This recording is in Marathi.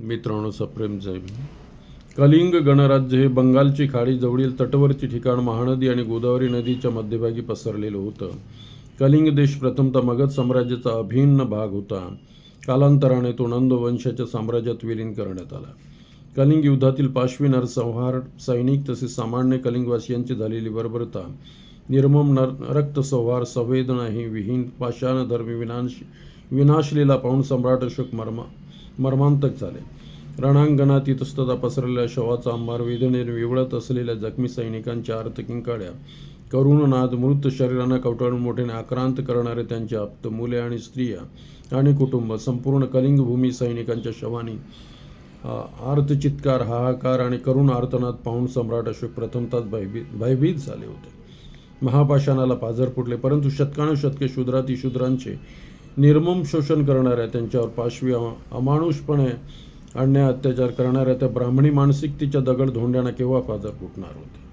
मित्रांनो सप्रेम जैन कलिंग गणराज्य हे बंगालची खाडी जवळील तटवर्ती ठिकाण महानदी आणि गोदावरी नदीच्या मध्यभागी पसरलेलं होतं. कलिंग देश प्रथमतः मगध साम्राज्याचा अभिन्न भाग होता. कालांतराने तो नंद वंशाच्या साम्राज्यात विलीन करण्यात आला. कलिंग युद्धातील पाशवी नरसंहार सैनिक तसेच सामान्य कलिंगवासियांची झालेली बर्बरता निर्मम नर रक्तसंहार संवेदनाही विहीन पाषाणधर्मी विनाश विनाशलेला पाहून सम्राट अशोक मर्मा मर्मांतक झाले. रणांगणात इतस्तता पसरलेल्या शवाचा अंबार वेदनेने विवळत असलेल्या जखमी सैनिकांच्या आर्तकिंकाड्या करुणनाद मृत शरीरांना कवटाळून मोठ्याने आक्रांत करणारे त्यांचे आप्त मुले आणि स्त्रिया आणि कुटुंब संपूर्ण कलिंगभूमी सैनिकांच्या शवानी. आर्तचित्कार हाहाकार आणि करुण आर्तनाद पाहून सम्राट अशोक प्रथमतःच भयभीत भयभीत झाले होते. महापाषाणाला पाझर फुटले परंतु शतकानुशतके शूद्राती शूद्रांचे निर्मम शोषण करणाऱ्या त्यांच्यावर पाशवी अमानुषपणे अन्याय अत्याचार करणाऱ्या त्या ब्राह्मणी मानसिकतेच्या दगड धोंड्यांना केव्हा पाजर फुटणार होते?